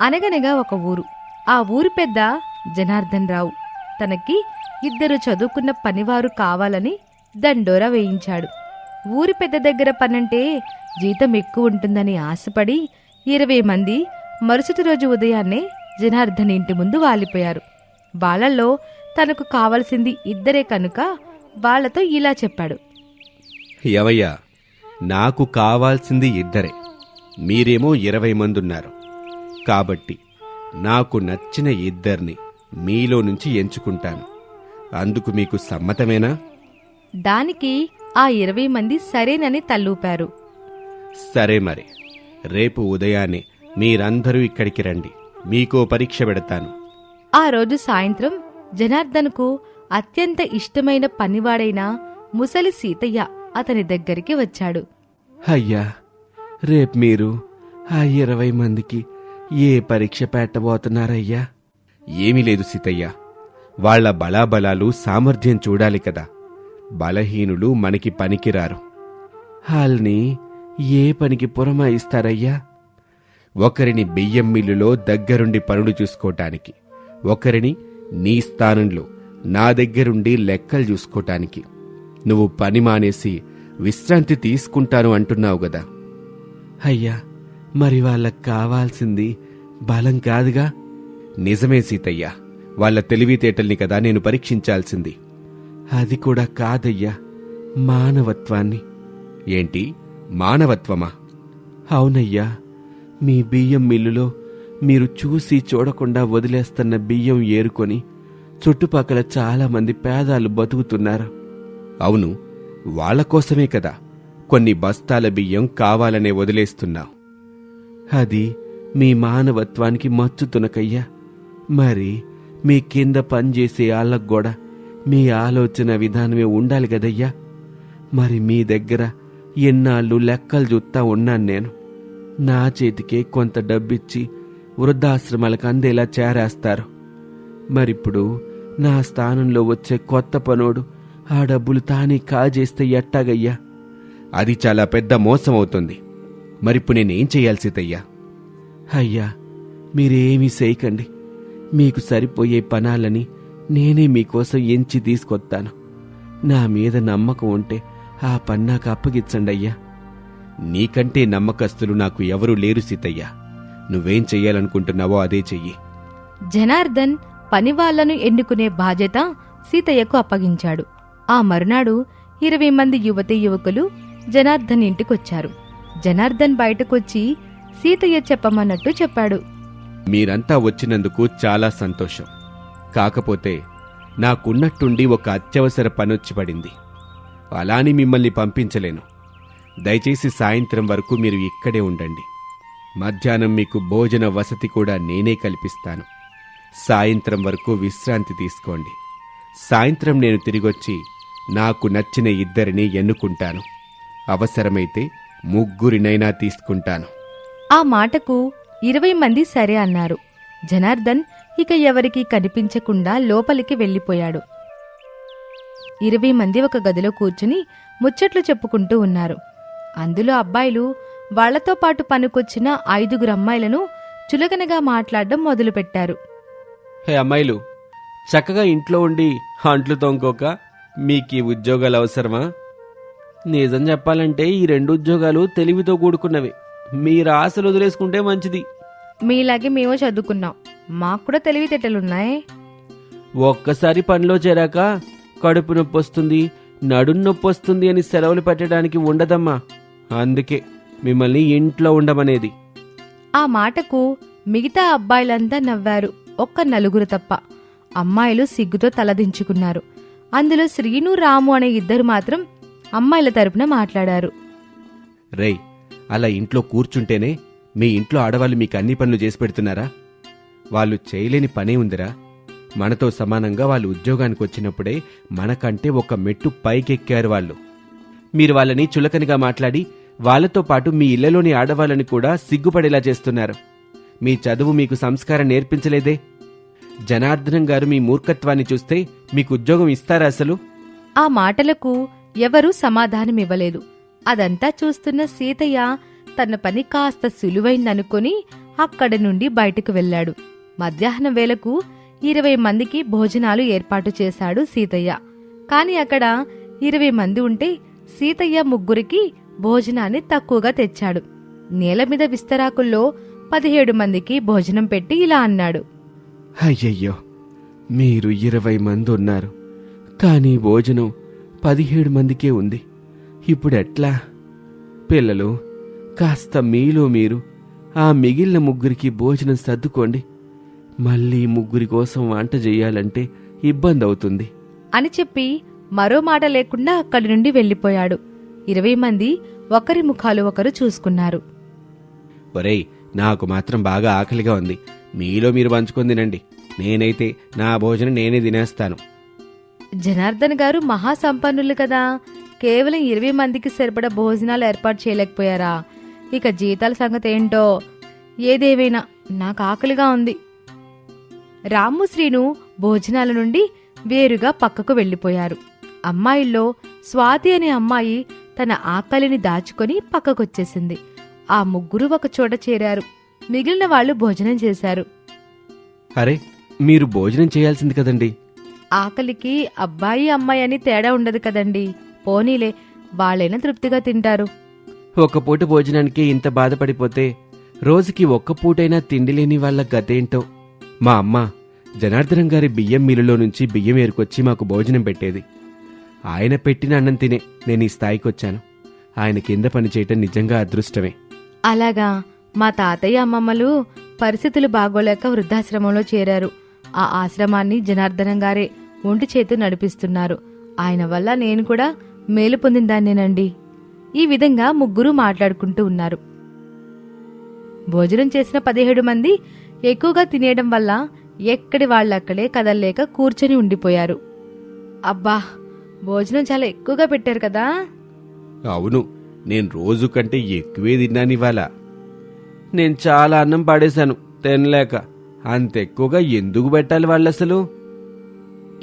అనగనగా ఒక ఊరు. ఆ ఊరు పెద్ద జనార్దన్ రావు తనకి ఇద్దరు చదువుకున్న పనివారు కావాలని దండోరా వేయించాడు. ఊరి పెద్ద దగ్గర పనంటే జీతం ఎక్కువ ఉంటుందని ఆశపడి ఇరవై మంది మరుసటి రోజు ఉదయాన్నే జనార్దన్ ఇంటి ముందు వాలిపోయారు. వాళ్ళల్లో తనకు కావలసింది ఇద్దరే కనుక వాళ్ళతో ఇలా చెప్పాడు. ఎవయ్యా నాకు కావాల్సింది ఇద్దరే. మీరేమో ఇరవై మంది ఉన్నారు కాబట్టి నాకు నచ్చిన ఇద్దరిని మీలో నుంచి ఎంచుకుంటాను. అందుకు మీకు సమ్మతమేనా? దానికి ఆ ఇరవై మంది సరేనని తల్లూపారు సరే మరి. రేపు ఉదయాన్నే మీరందరూ ఇక్కడికి రండి. మీకో పరీక్ష పెడతాను. ఆ రోజు సాయంత్రం జనార్దన్కు అత్యంత ఇష్టమైన పనివాడైన ముసలి సీతయ్య అతని దగ్గరికి వచ్చాడు. అయ్యా రేపు మీరు ఆ ఇరవై మందికి ఏ పరీక్ష పెట్టబోతున్నారయ్యా? ఏమీ లేదు సీతయ్య. వాళ్ళ బలాబలాలు సామర్థ్యం చూడాలి కదా. బలహీనులు మనకి పనికిరారు. వాళ్ళని ఏ పనికి పురమాయిస్తారయ్యా? ఒకరిని బియ్యం మిల్లులో దగ్గరుండి పనులు చూసుకోటానికి ఒకరిని నీ స్థానంలో నా దగ్గరుండి లెక్కలు చూసుకోటానికి. నువ్వు పని మానేసి విశ్రాంతి తీసుకుంటాను అంటున్నావు గదా అయ్యా మరి వాళ్ళకి కావాల్సింది బలం కాదుగా? నిజమే సీతయ్య. వాళ్ళ తెలివితేటల్ని కదా నేను పరీక్షించాల్సింది. అది కూడా కాదయ్యా మానవత్వాన్ని. ఏంటి? మానవత్వమా? అవునయ్యా మీ బియ్యం మిల్లులో మీరు చూసి చూడకుండా వదిలేస్తున్న బియ్యం ఏరుకొని చుట్టుపక్కల చాలా మంది పేదాలు బతుకుతున్నారు. అవును వాళ్ళ కోసమే కదా. కొన్ని బస్తాల బియ్యం కావాలనే వదిలేస్తున్నావు. అది మీ మానవత్వానికి మచ్చు తునకయ్యా. మరి మీ కింద పనిచేసే వాళ్ళకు కూడా మీ ఆలోచన విధానమే ఉండాలి కదయ్యా. మరి మీ దగ్గర ఎన్నాళ్ళు లెక్కలు చూస్తా ఉన్నాను నేను. నా చేతికే కొంత డబ్బిచ్చి వృద్ధాశ్రమాలకు అందేలా చేరేస్తారు. మరిప్పుడు నా స్థానంలో వచ్చే కొత్త పనోడు ఆ డబ్బులు తానే కాజేస్తే ఎట్టాగయ్యా? అది చాలా పెద్ద మోసం అవుతుంది మరిప్పుడు నేనేం చేయాలి సీతయ్యా? అయ్యా మీరేమీ చేయకండి. మీకు సరిపోయే పనాలని నేనే మీకోసం ఎంచి తీసుకొస్తాను. నా మీద నమ్మకం ఉంటే ఆ పని నాకు అప్పగించండి అయ్యా. నీకంటే నమ్మకస్తులు నాకు ఎవరూ లేరు సీతయ్యా. నువ్వేం చెయ్యాలనుకుంటున్నావో అదే చెయ్యి. జనార్దన్ పనివాళ్ళను ఎన్నుకునే బాధ్యత సీతయ్యకు అప్పగించాడు. ఆ మరునాడు ఇరవై మంది యువతి యువకులు జనార్దన్ ఇంటికొచ్చారు. జనార్దన్ బయటకొచ్చి సీతయ్య చెప్పమన్నట్టు చెప్పాడు. మీరంతా వచ్చినందుకు చాలా సంతోషం. కాకపోతే నాకున్నట్టుండి ఒక అత్యవసర పనొచ్చి పడింది అలాని మిమ్మల్ని పంపించలేను. దయచేసి సాయంత్రం వరకు మీరు ఇక్కడే ఉండండి. మధ్యాహ్నం మీకు భోజన వసతి కూడా నేనే కల్పిస్తాను. సాయంత్రం వరకు విశ్రాంతి తీసుకోండి. సాయంత్రం నేను తిరిగొచ్చి నాకు నచ్చిన ఇద్దరిని ఎన్నుకుంటాను. అవసరమైతే ముగ్గురినైనా తీసుకుంటాను. ఆ మాటకు ఇరవై మంది సరే అన్నారు. జనార్దన్ ఇక ఎవరికీ కనిపించకుండా లోపలికి వెళ్ళిపోయాడు. ఇరవై మంది ఒక గదిలో కూర్చుని ముచ్చట్లు చెప్పుకుంటూ ఉన్నారు. అందులో అబ్బాయిలు వాళ్ళతో పాటు పనికొచ్చిన ఐదుగురు అమ్మాయిలను చులకనగా మాట్లాడడం మొదలుపెట్టారు. హే అమ్మాయిలు చక్కగా ఇంట్లో ఉండి అంట్లు తోముకోక మీకు ఈ ఉద్యోగాలు అవసరమా? నిజం చెప్పాలంటే ఈ రెండు ఉద్యోగాలు తెలివితో కూడుకున్నవి. మీరు ఆశలు వదిలేసుకుంటే మంచిది. మీలాగే మేము చదువుకున్నాం. మాకు కూడా తెలివితేటలున్నాయి ఒక్కసారి పనిలో చేరాక కడుపు నొప్పి వస్తుంది నడుం నొప్పి వస్తుంది అని సెలవులు పెట్టడానికి ఉండదమ్మా. అందుకే మిమ్మల్ని ఇంట్లో ఉండమనేది. ఆ మాటకు మిగతా అబ్బాయిలంతా నవ్వారు ఒక్క నలుగురు తప్ప. అమ్మాయిలు సిగ్గుతో తలదించుకున్నారు. అందులో శ్రీను రాము అనే ఇద్దరు మాత్రం అమ్మాయిల తరపున మాట్లాడారు. రేయ్ అలా ఇంట్లో కూర్చుంటేనే మీ ఇంట్లో ఆడవాళ్ళు మీకు అన్ని పనులు చేసి పెడుతున్నారా? వాళ్ళు చేయలేని పనే ఉందిరా. మనతో సమానంగా వాళ్ళు ఉద్యోగానికి వచ్చినప్పుడే మనకంటే ఒక మెట్టు పైకెక్కారు వాళ్ళు. మీరు వాళ్ళని చులకనిగా మాట్లాడి వాళ్ళతో పాటు మీ ఇళ్ళలోని ఆడవాళ్ళని కూడా సిగ్గుపడేలా చేస్తున్నారు. మీ చదువు మీకు సంస్కారం నేర్పించలేదే? జనార్దనం గారు మీ మూర్ఖత్వాన్ని చూస్తే మీకు ఉద్యోగం ఇస్తారా అసలు? ఆ మాటలకు ఎవరూ సమాధానమివ్వలేదు. అదంతా చూస్తున్న సీతయ్య తన పని కాస్త సులువైందనుకొని అక్కడి నుండి బయటకు వెళ్ళాడు. మధ్యాహ్నం వేళకు ఇరవై మందికి భోజనాలు ఏర్పాటు చేశాడు సీతయ్య. కాని అక్కడ ఇరవై మంది ఉంటే సీతయ్య ముగ్గురికి భోజనాన్ని తక్కువగా తెచ్చాడు. నేల మీద విస్తరాకుల్లో పదిహేడు మందికి భోజనం పెట్టి ఇలా అన్నాడు. అయ్యయ్యో మీరు ఇరవై మంది ఉన్నారు కానీ భోజనం పదిహేడు మందికే ఉంది. ఇప్పుడెట్లా పిల్లలు కాస్త మీలో మీరు ఆ మిగిలిన ముగ్గురికి భోజనం సర్దుకోండి. మళ్ళీ ముగ్గురి కోసం వంట చేయాలంటే ఇబ్బంది అవుతుంది అని చెప్పి మరో మాట లేకుండా అక్కడి నుండి వెళ్ళిపోయాడు. ఇరవై మంది ఒకరి ముఖాలు ఒకరు చూసుకున్నారు. ఒరేయ్ నాకు మాత్రం బాగా ఆకలిగా ఉంది. మీలో మీరు పంచుకొని తినండి. నేనైతే నా భోజనం నేనే తినేస్తాను. జనార్దన్ గారు మహాసంపన్నులు కదా. కేవలం ఇరవై మందికి సరిపడ భోజనాలు ఏర్పాటు చేయలేకపోయారా? ఇక జీతాల సంగతి ఏంటో? ఏదేవైనా నాకు ఆకలిగా ఉంది. రాము శ్రీను భోజనాల నుండి వేరుగా పక్కకు వెళ్ళిపోయారు. అమ్మాయిల్లో స్వాతి అనే అమ్మాయి తన ఆకలిని దాచుకొని పక్కకొచ్చేసింది. ఆ ముగ్గురు ఒక చోట చేరారు. మిగిలిన వాళ్ళు భోజనం చేశారు. అరే మీరు భోజనం చేయాల్సింది కదండి. ఆకలికి అబ్బాయి అమ్మాయి అని తేడా ఉండదు కదండి. పోనీలే వాళ్ళైనా తృప్తిగా తింటారు. ఒక పూట భోజనానికి ఇంత బాధపడిపోతే రోజుకి ఒక్క పూటైనా తిండి లేని వాళ్ళ గతేంటో? మా అమ్మ జనార్దనం గారి బియ్యం మిల్లులో నుంచి బియ్యం ఏరుకొచ్చి మాకు భోజనం పెట్టేది. ఆయన పెట్టిన అన్నం తినే నేను ఈ స్థాయికి వచ్చాను ఆయన కింద పనిచేయటం నిజంగా అదృష్టమే. అలాగా మా తాతయ్య అమ్మమ్మలు పరిస్థితులు బాగోలేక వృద్ధాశ్రమంలో చేరారు. ఆ ఆశ్రమాన్ని జనార్దనం గారే ఒంటి చేతి నడిపిస్తున్నారు. ఆయన వల్ల నేను కూడా మేలు పొందిందాన్నేనండి ఈ విధంగా ముగ్గురు మాట్లాడుకుంటూ ఉన్నారు. భోజనం చేసిన పదిహేడు మంది ఎక్కువగా తినేయడం వల్ల ఎక్కడి వాళ్ళక్కడే కదల్లేక కూర్చొని ఉండిపోయారు. అబ్బా! భోజనం చాలా ఎక్కువగా పెట్టారు కదా? అవును నేను రోజు కంటే ఎక్కువే తిన్నాను ఇవాళ. నేను చాలా అన్నం పడేశాను తినలేక. అంత ఎక్కువగా ఎందుకు పెట్టాలి వాళ్ళు అసలు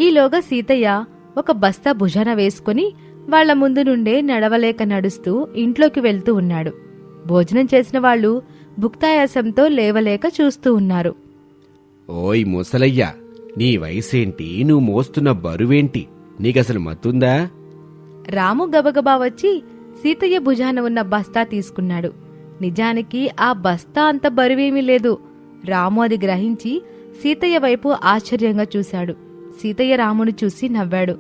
ఈలోగా సీతయ్య ఒక బస్తా భుజాన వేసుకుని వాళ్ళ ముందు నుండే నడవలేక నడుస్తూ ఇంట్లోకి వెళ్తూ ఉన్నాడు. భోజనం చేసిన వాళ్ళు భుక్తాయాసంతో లేవలేక చూస్తూ ఉన్నారు. ఓయ్ ముసలయ్యా నీ వయసేంటి? నువ్వు మోస్తున్న బరువేంటి? నీకసలు మత్తుందా? రాము గబగబా వచ్చి సీతయ్య భుజాన ఉన్న బస్తా తీసుకున్నాడు. నిజానికి ఆ బస్తా అంత బరువేమీ లేదు. రాము అది గ్రహించి సీతయ్య వైపు ఆశ్చర్యంగా చూశాడు. సీతయ్య రామును చూసి నవ్వాడు.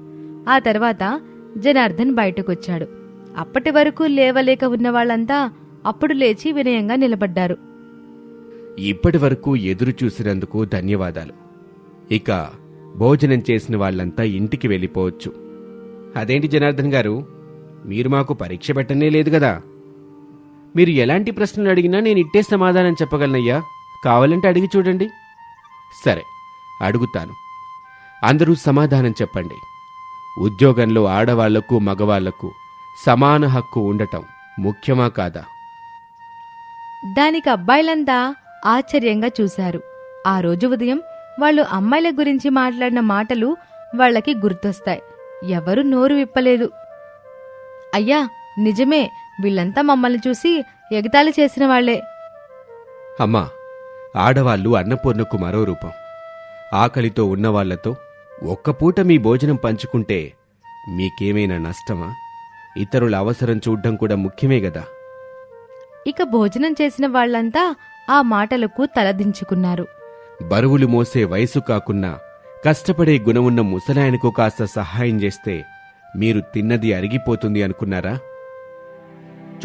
ఆ తర్వాత జనార్దన్ బయటకొచ్చాడు. అప్పటి వరకు లేవలేక ఉన్న వాళ్ళంతా అప్పుడు లేచి వినయంగా నిలబడ్డారు. ఇప్పటి వరకు ఎదురు చూసినందుకు ధన్యవాదాలు. ఇక భోజనం చేసిన వాళ్ళంతా ఇంటికి వెళ్ళిపోవచ్చు. అదేంటి జనార్దన్ గారు? మీరు మాకు పరీక్ష పెట్టనే లేదు కదా? మీరు ఎలాంటి ప్రశ్నలు అడిగినా నేను ఇట్టే సమాధానం చెప్పగలనయ్యా. కావాలంటే అడిగి చూడండి. సరే అడుగుతాను. అందరూ సమాధానం చెప్పండి. ఉద్యోగంలో ఆడవాళ్ళకు మగవాళ్ళకు సమాన హక్కు ఉండటం ముఖ్యమా కాదా? దానికి అబ్బాయిలంతా ఆశ్చర్యంగా చూశారు. ఆ రోజు ఉదయం వాళ్ళు అమ్మాయిల గురించి మాట్లాడిన మాటలు వాళ్ళకి గుర్తొస్తాయి. ఎవరు నోరు విప్పలేదు. అయ్యా నిజమే వీళ్ళంతా మమ్మల్ని చూసి ఎగతాళి చేసిన వాళ్ళే అమ్మా ఆడవాళ్ళు అన్నపూర్ణకు మరో రూపం. ఆకలితో ఉన్నవాళ్ళతో ఒక్క పూట మీ భోజనం పంచుకుంటే మీకేమైనా నష్టమా? ఇతరుల అవసరం చూడ్డం కూడా ముఖ్యమే గదా. ఇక భోజనం చేసిన వాళ్ళంతా ఆ మాటలకు తలదించుకున్నారు. బరువులు మోసే వయసు కాకున్నా కష్టపడే గుణమున్న ముసలాయనకు కాస్త సహాయం చేస్తే మీరు తిన్నది అరిగిపోతుంది అనుకున్నారా?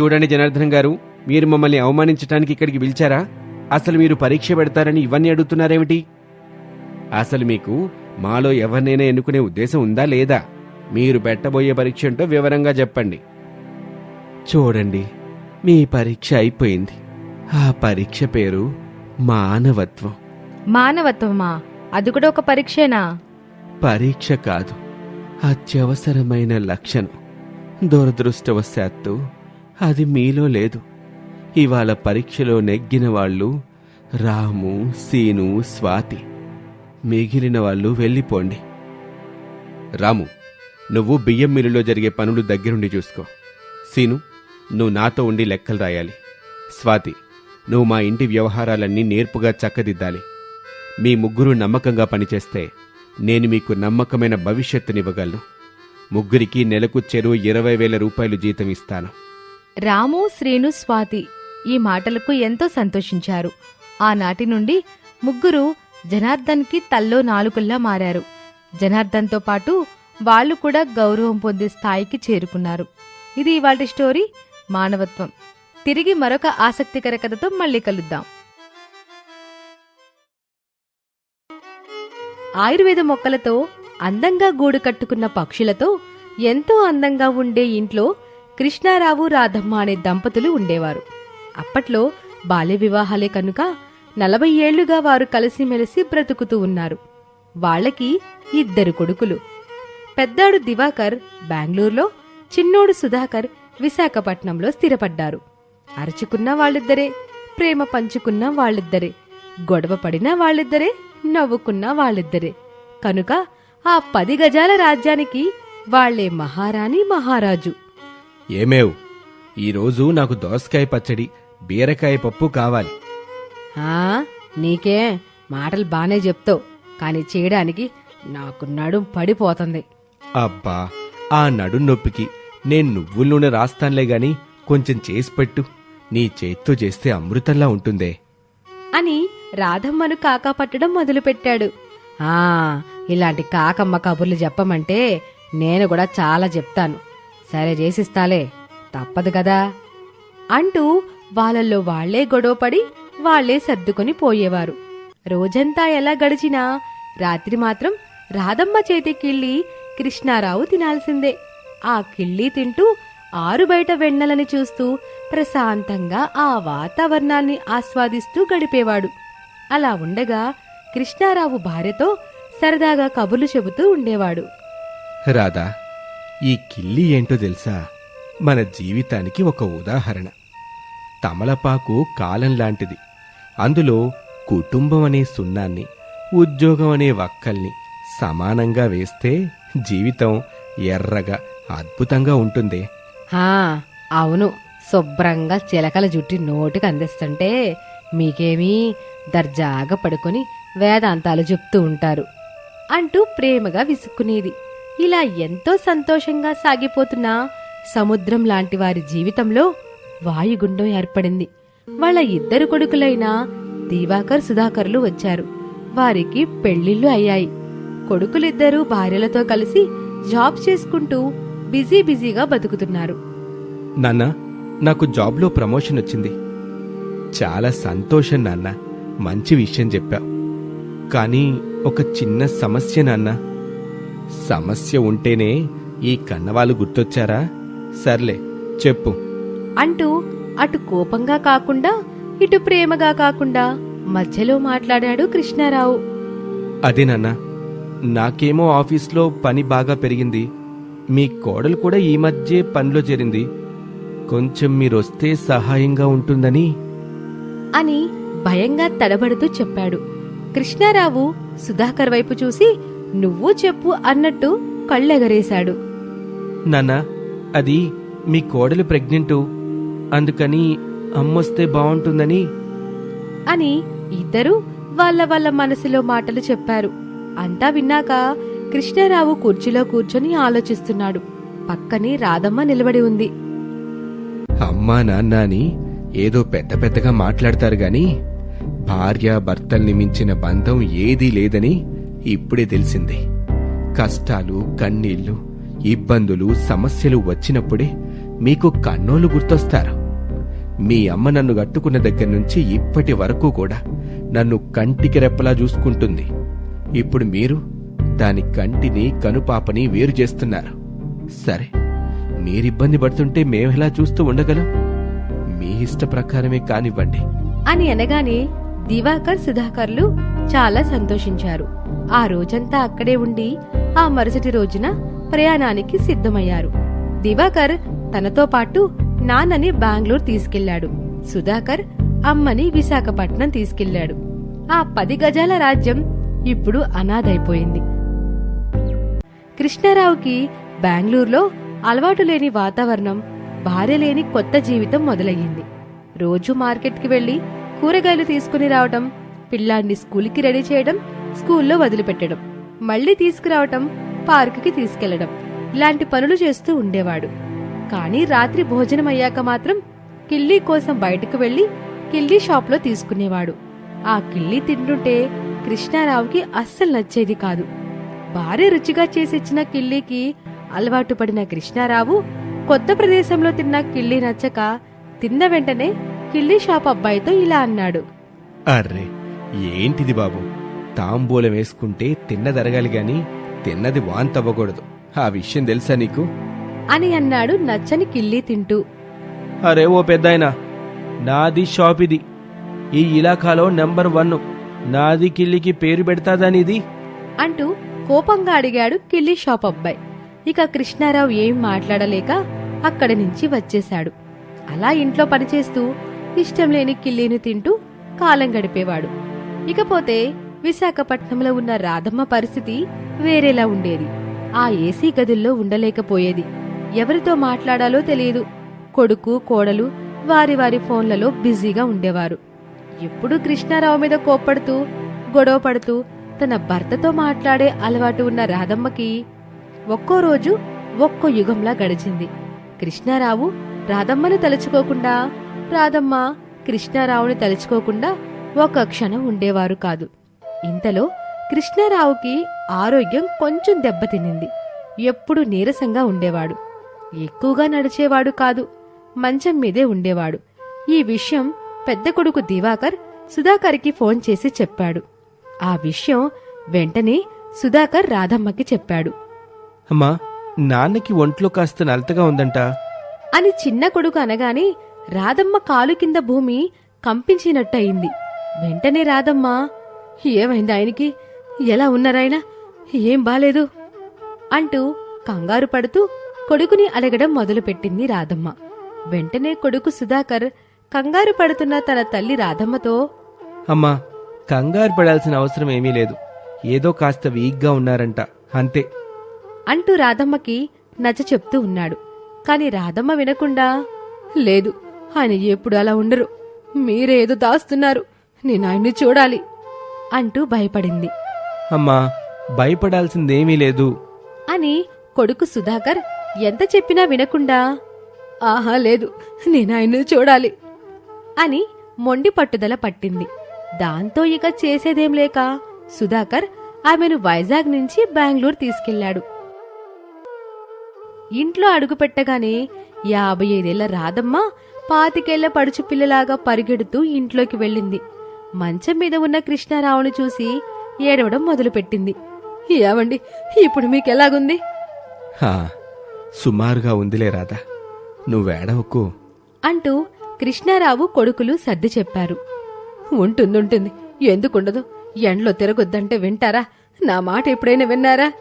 చూడండి జనార్దన్ గారు మీరు మమ్మల్ని అవమానించటానికి ఇక్కడికి పిలిచారా? అసలు మీరు పరీక్ష పెడతారని ఇవన్నీ అడుగుతున్నారేమిటి? అసలు మీకు మాలో ఎవరినైనా ఎన్నుకునే ఉద్దేశం ఉందా లేదా? మీరు పెట్టబోయే పరీక్ష ఏంటో వివరంగా చెప్పండి. చూడండి మీ పరీక్ష అయిపోయింది. ఆ పరీక్ష పేరు మానవత్వం. మానవత్వమా? అది కూడా ఒక పరీక్షేనా? పరీక్ష కాదు అత్యవసరమైన లక్షణం. దురదృష్టవశాత్తు అది మీలో లేదు. ఇవాళ పరీక్షలో నెగ్గిన వాళ్ళు రాము సీను స్వాతి. మిగిలిన వాళ్ళు వెళ్ళిపోండి. రాము నువ్వు బియ్యం మిల్లులో జరిగే పనులు దగ్గరుండి చూసుకో. సీను నువ్వు నాతో ఉండి లెక్కలు రాయాలి. స్వాతి నువ్వు మా ఇంటి వ్యవహారాలన్నీ నేర్పుగా చక్కదిద్దాలి. మీ ముగ్గురు నమ్మకంగా పనిచేస్తే నేను మీకు నమ్మకమైన భవిష్యత్తునివ్వగలను. ముగ్గురికి నెలకు చెరువు ఇరవై వేల రూపాయలు జీతం ఇస్తాను. రాము శ్రీను స్వాతి ఈ మాటలకు ఎంతో సంతోషించారు. ఆనాటి నుండి ముగ్గురు జనార్దన్కి తల్లో నాలుకల్లా మారారు. జనార్దన్తో పాటు వాళ్ళు కూడా గౌరవం పొందే స్థాయికి చేరుకున్నారు. ఇది ఇవాళ స్టోరీ మానవత్వం. తిరిగి మరొక ఆసక్తికర కథతో మళ్ళీ కలుద్దాం. ఆయుర్వేద మొక్కలతో అందంగా గూడు కట్టుకున్న పక్షులతో ఎంతో అందంగా ఉండే ఇంట్లో కృష్ణారావు రాధమ్మ అనే దంపతులు ఉండేవారు. అప్పట్లో బాల్య వివాహాలే కనుక నలభై ఏళ్ళుగా వారు కలిసిమెలిసి బ్రతుకుతూ ఉన్నారు. వాళ్ళకి ఇద్దరు కొడుకులు. పెద్దాడు దివాకర్ బెంగళూరులో చిన్నోడు సుధాకర్ విశాఖపట్నంలో స్థిరపడ్డారు. అరుచుకున్న వాళ్ళిద్దరే ప్రేమ పంచుకున్న వాళ్ళిద్దరే గొడవ పడిన వాళ్ళిద్దరే నవ్వుకున్న వాళ్ళిద్దరే. కనుక ఆ పది గజాల రాజ్యానికి వాళ్ళే మహారాణి మహారాజు. ఏమేవ్? ఈరోజు నాకు దోసకాయ పచ్చడి బీరకాయ పప్పు కావాలి. ఆ నీకే మాటలు బానే చెప్తావు కాని చేయడానికి నాకు నడుం పడిపోతుంది. అబ్బా ఆ నడు నొప్పికి నేను నువ్వుల నూనె రాస్తానులే గాని కొంచెం చేసి పెట్టు. నీ చేత్తో చేస్తే అమృతంలా ఉంటుందే. అని రాధమ్మను కాకా పట్టడం మొదలుపెట్టాడు. ఆ ఇలాంటి కాకమ్మ కబుర్లు చెప్పమంటే నేను కూడా చాలా చెప్తాను. సరే చేసిస్తాలే తప్పదు కదా. అంటూ వాళ్ళల్లో వాళ్ళే గొడవపడి వాళ్ళే సర్దుకొని పోయేవారు. రోజంతా ఎలా గడిచినా రాత్రి మాత్రం రాధమ్మ చేతి కిళ్ళి కృష్ణారావు తినాల్సిందే. ఆ కిళ్ళి తింటూ ఆరు బయట వెన్నెలని చూస్తూ ప్రశాంతంగా ఆ వాతావరణాన్ని ఆస్వాదిస్తూ గడిపేవాడు. అలా ఉండగా కృష్ణారావు భార్యతో సరదాగా కబుర్లు చెబుతూ ఉండేవాడు. రాధా ఈ కిల్లి ఏంటో తెలుసా? మన జీవితానికి ఒక ఉదాహరణ. తమలపాకు కాలం లాంటిది. అందులో కుటుంబం అనే సున్నాన్ని ఉద్యోగం అనే వక్కల్ని సమానంగా వేస్తే జీవితం ఎర్రగా అద్భుతంగా ఉంటుంది. హా అవును. శుభ్రంగా చిలకల జుట్టి నోటికి అందిస్తుంటే మీకేమీ దర్జాగా పడుకొని వేదాంతాలు చెప్తూ ఉంటారు. అంటూ ప్రేమగా విసుక్కునేది. ఇలా ఎంతో సంతోషంగా సాగిపోతున్న సముద్రం లాంటి వారి జీవితంలో వాయుగుండం ఏర్పడింది. వాళ్ళ ఇద్దరు కొడుకులైన దివాకర్ సుధాకర్లు వచ్చారు. వారికి పెళ్ళిళ్ళు అయ్యాయి. కొడుకులిద్దరూ భార్యలతో కలిసి జాబ్ చేసుకుంటూ బిజీ బిజీగా బతుకుతున్నారు. నాన్న నాకు జాబ్లో ప్రమోషన్ వచ్చింది. చాలా సంతోషం నాన్న మంచి విషయం చెప్పావు కానీ ఒక చిన్న సమస్య నాన్న. సమస్య ఉంటేనే ఈ కన్నవాళ్ళు గుర్తొచ్చారా? సర్లే చెప్పు. అంటూ అటు కోపంగా కాకుండా ఇటు ప్రేమగా కాకుండా మధ్యలో మాట్లాడాడు కృష్ణారావు. అదే నాన్న నాకేమో ఆఫీస్లో పని బాగా పెరిగింది. మీ కోడలు కూడా ఈ మధ్యే పనిలో చేరింది. కొంచెం మీరొస్తే సహాయంగా ఉంటుందని. అని భయంగా తడబడుతూ చెప్పాడు. కృష్ణారావు సుధాకర్ వైపు చూసి నువ్వు చెప్పు అన్నట్టు కళ్ళెగరేశాడు. నాన్న అది మీ కోడలు ప్రెగ్నెంటు. అందుకని అమ్మొస్తే బాగుంటుందని అని ఇద్దరూ వాళ్ళ వాళ్ళ మనసులో మాటలు చెప్పారు. అంతా విన్నాక కృష్ణారావు కుర్చీలో కూర్చొని ఆలోచిస్తున్నాడు. పక్కనే రాధమ్మ నిలబడి ఉంది. అమ్మా నాన్న అని ఏదో పెద్ద పెద్దగా మాట్లాడతారు గాని భార్య భర్తల్ని మించిన బంధం ఏదీ లేదని ఇప్పుడే తెలిసింది. కష్టాలు కన్నీళ్ళు ఇబ్బందులు సమస్యలు వచ్చినప్పుడే మీకు కన్నోలు గుర్తొస్తారు? మీ అమ్మ నన్ను కట్టుకున్న దగ్గర నుంచి ఇప్పటి వరకు కూడా నన్ను కంటికి రెప్పలా చూసుకుంటుంది. ఇప్పుడు మీరు దాని కంటిని కనుపాపని వేరు చేస్తున్నారు. సరే మీరిబ్బంది పడుతుంటే మేమెలా చూస్తూ ఉండగలం? మీ ఇష్ట ప్రకారమే కానివ్వండి. అని అనగానే దివాకర్ సుధాకర్లు చాలా సంతోషించారు. ఆ రోజంతా అక్కడే ఉండి ఆ మరుసటి రోజున ప్రయాణానికి సిద్ధమయ్యారు. దివాకర్ తనతో పాటు నాన్నని బెంగళూరు తీసుకెళ్ళాడు. సుధాకర్ అమ్మని విశాఖపట్నం తీసుకెళ్ళాడు. ఆ పది గజాల రాజ్యం ఇప్పుడు అనాథైపోయింది. కృష్ణారావుకి బెంగళూరులో అలవాటు లేని వాతావరణం భార్య లేని కొత్త జీవితం మొదలయ్యింది. రోజు మార్కెట్కి వెళ్ళి కూరగాయలు తీసుకుని రావటం పిల్లాడిని స్కూల్కి రెడీ చేయడం స్కూల్లో వదిలిపెట్టడం మళ్ళీ తీసుకురావటం పార్కుకి తీసుకెళ్ళడం ఇలాంటి పనులు చేస్తూ ఉండేవాడు. కానీ రాత్రి భోజనం అయ్యాక మాత్రం కిల్లీ కోసం బయటకు వెళ్ళి కిల్లీ షాప్లో తీసుకునేవాడు. ఆ కిల్లీ తింటుంటే కృష్ణారావుకి అస్సలు నచ్చేది కాదు. భారీ రుచిగా చేసిచ్చిన కిల్లీకి అలవాటు పడిన కృష్ణారావు కొత్త ప్రదేశంలో తిన్న కిల్లీ నచ్చక తిన్న వెంటనే కిల్లీ షాప్ అబ్బాయితో ఇలా అన్నాడు. అర్రే ఏంటిది బాబు? తాంబూలం వేసుకుంటే తిన్నదరగాలి గాని తిన్నది వాంతవ్వకూడదు. ఆ విషయం తెలుసా నీకు? అని అన్నాడు నచ్చని కిల్లీ తింటూ. అరే ఓ పెద్దాయనా నాది షాప్ ఇది ఈ ఇలాకాలో నెంబర్ వన్. నాది కిల్లికి పేరు పెడతాదనిది? అంటూ కోపంగా అడిగాడు కిల్లీ షాప్ అబ్బాయి. ఇక కృష్ణారావు ఏం మాట్లాడలేక అక్కడి నుంచి వచ్చేశాడు. అలా ఇంట్లో పనిచేస్తూ ఇష్టం లేని కిల్లీని తింటూ కాలం గడిపేవాడు. ఇకపోతే విశాఖపట్నంలో ఉన్న రాధమ్మ పరిస్థితి వేరేలా ఉండేది. ఆ ఏసీ గదుల్లో ఉండలేకపోయేది. ఎవరితో మాట్లాడాలో తెలియదు. కొడుకు కోడలు వారి వారి ఫోన్లలో బిజీగా ఉండేవారు. ఎప్పుడు కృష్ణారావు మీద కోప్పడుతూ గొడవ పడుతూ తన భర్తతో మాట్లాడే అలవాటు ఉన్న రాధమ్మకి ఒక్కో రోజు ఒక్కో యుగంలా గడిచింది. కృష్ణారావు రాధమ్మను తలుచుకోకుండా రాధమ్మ కృష్ణారావుని తలుచుకోకుండా ఒక క్షణం ఉండేవారు కాదు. ఇంతలో కృష్ణారావుకి ఆరోగ్యం కొంచెం దెబ్బతినింది. ఎప్పుడు నీరసంగా ఉండేవాడు. ఎక్కువగా నడిచేవాడు కాదు మంచం మీదే ఉండేవాడు. ఈ విషయం పెద్ద కొడుకు దివాకర్ సుధాకర్కి ఫోన్ చేసి చెప్పాడు. ఆ విషయం వెంటనే సుధాకర్ రాధమ్మకి చెప్పాడు. అమ్మా నాన్నకి ఒంట్లో కాస్త నలతగా ఉందంట. అని చిన్న కొడుకు అనగానే రాధమ్మ కాలు కింద భూమి కంపించినట్టయింది. వెంటనే రాధమ్మ ఏమైంది ఆయనకి? ఎలా ఉన్నారాయన? ఏం బాలేదు? అంటూ కంగారు పడుతూ కొడుకుని అడగడం మొదలుపెట్టింది రాధమ్మ. వెంటనే కొడుకు సుధాకర్ కంగారు పడుతున్న తన తల్లి రాధమ్మతో అమ్మా కంగారు పడాల్సిన అవసరం ఏమీ లేదు. ఏదో కాస్త వీక్గా ఉన్నారంట. అంతే. అంటూ రాధమ్మకి నచ్చ చెప్తూ ఉన్నాడు. కాని రాధమ్మ వినకుండా లేదు ఆయన ఎప్పుడు అలా ఉండరు. మీరేదో దాస్తున్నారు. నేను ఆయన్ని చూడాలి అంటూ భయపడింది. అమ్మా భయపడాల్సిందేమీ లేదు. అని కొడుకు సుధాకర్ ఎంత చెప్పినా వినకుండా ఆహా లేదు నేను ఆయన్ని చూడాలి అని మొండి పట్టుదల పట్టింది. దాంతో ఇక చేసేదేం లేక సుధాకర్ ఆమెను వైజాగ్ నుంచి బెంగళూరు తీసుకెళ్ళాడు. ఇంట్లో అడుగుపెట్టగానే యాభై ఐదేళ్ళ రాధమ్మ పాతికేళ్ళ పడుచు పిల్లలాగా పరిగెడుతూ ఇంట్లోకి వెళ్ళింది. మంచం మీద ఉన్న కృష్ణారావుని చూసి ఏడవడం మొదలుపెట్టింది. ఏమండి ఇప్పుడు మీకెలాగుంది? సుమారుగా ఉందిలే రాధా. నువ్వేడవకు అంటూ కృష్ణారావు కొడుకులు సర్ది చెప్పారు. ఉంటుందుంటుంది. ఎందుకుండదు? ఎండ్లో తిరగొద్దంటే వింటారా? నా మాట ఎప్పుడైనా విన్నారా?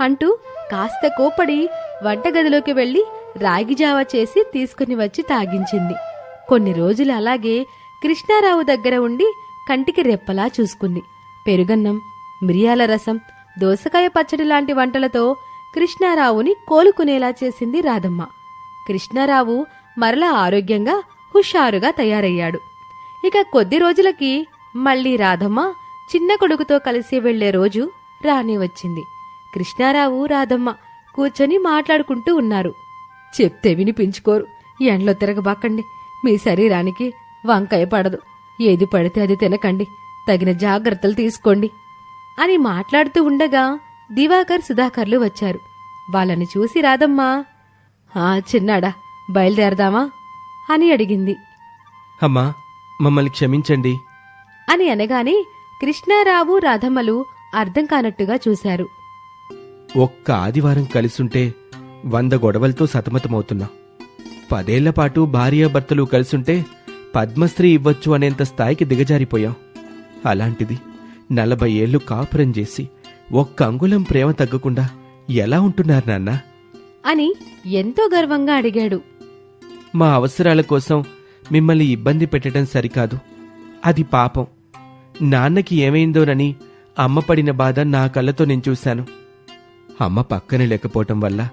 అంటూ కాస్త కోపడి వంటగదిలోకి వెళ్ళి రాగిజావ చేసి తీసుకుని వచ్చి తాగించింది. కొన్ని రోజులు అలాగే కృష్ణారావు దగ్గర ఉండి కంటికి రెప్పలా చూసుకుంది. పెరుగన్నం మిరియాల రసం దోసకాయ పచ్చడి లాంటి వంటలతో కృష్ణారావుని కోలుకునేలా చేసింది రాధమ్మ. కృష్ణారావు మరలా ఆరోగ్యంగా హుషారుగా తయారయ్యాడు. ఇక కొద్ది రోజులకి మళ్ళీ రాధమ్మ చిన్న కొడుకుతో కలిసి వెళ్ళే రోజు రాని వచ్చింది. కృష్ణారావు రాధమ్మ కూర్చొని మాట్లాడుకుంటూ ఉన్నారు. చెప్తే వినిపించుకోరు. ఎండ్లో తిరగబాకండి. మీ శరీరానికి వంకాయ పడదు. ఏది పడితే అది తినకండి. తగిన జాగ్రత్తలు తీసుకోండి. అని మాట్లాడుతూ ఉండగా దివాకర్ సుధాకర్లు వచ్చారు. వాళ్ళని చూసి రాధమ్మ ఆ చిన్నాడా బయలుదేరదామా? అని అడిగింది. అమ్మా మమ్మల్ని క్షమించండి. అని అనగానే కృష్ణారావు రాధమ్మలు అర్థం కానట్టుగా చూశారు. ఒక్క ఆదివారం కలిసుంటే వంద గొడవలతో సతమతమవుతున్నా. పదేళ్ళ పాటు భార్యాభర్తలు కలిసుంటే పద్మశ్రీ ఇవ్వచ్చు అనేంత స్థాయికి దిగజారిపోయాం. అలాంటిది నలభై ఏళ్ళు కాపురం చేసి ఒక్క అంగుళం ప్రేమ తగ్గకుండా ఎలా ఉంటున్నారు నాన్నా? అని ఎంతో గర్వంగా అడిగాడు. మా అవసరాల కోసం మిమ్మల్ని ఇబ్బంది పెట్టడం సరికాదు. అది పాపం. నాన్నకి ఏమైందోనని అమ్మ పడిన బాధ నా కళ్ళతో నేను చూశాను. అమ్మ పక్కనే లేకపోవటం వల్ల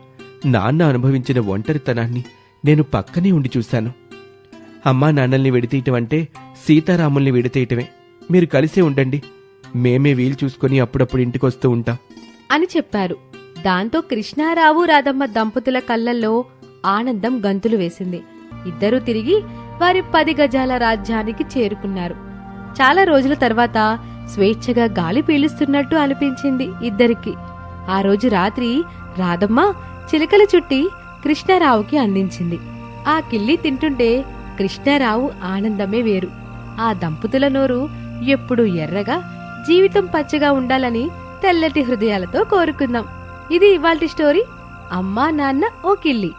నాన్న అనుభవించిన ఒంటరితనాన్ని నేను పక్కనే ఉండి చూశాను. అమ్మా నాన్నల్ని విడతీయటం అంటే సీతారాముల్ని విడతీయటమే. మీరు కలిసే ఉండండి. మేమే వీలు చూసుకుని అప్పుడప్పుడు ఇంటికొస్తూ ఉంటాం. అని చెప్పారు. దాంతో కృష్ణారావు రాధమ్మ దంపతుల కళ్ళల్లో ఆనందం గంతులు వేసింది. ఇద్దరూ తిరిగి వారి పది గజాల రాజ్యానికి చేరుకున్నారు. చాలా రోజుల తర్వాత స్వేచ్ఛగా గాలి పీలుస్తున్నట్టు అనిపించింది ఇద్దరికి. ఆ రోజు రాత్రి రాధమ్మ చిలకల చుట్టి కృష్ణారావుకి అందించింది. ఆ కిల్లి తింటుంటే కృష్ణారావు ఆనందమే వేరు. ఆ దంపతుల నోరు ఎప్పుడూ ఎర్రగా జీవితం పచ్చగా ఉండాలని తెల్లటి హృదయాలతో కోరుకుందాం. ఇది ఇవాల్టి స్టోరీ. అమ్మా నాన్న ఓ కిల్లి.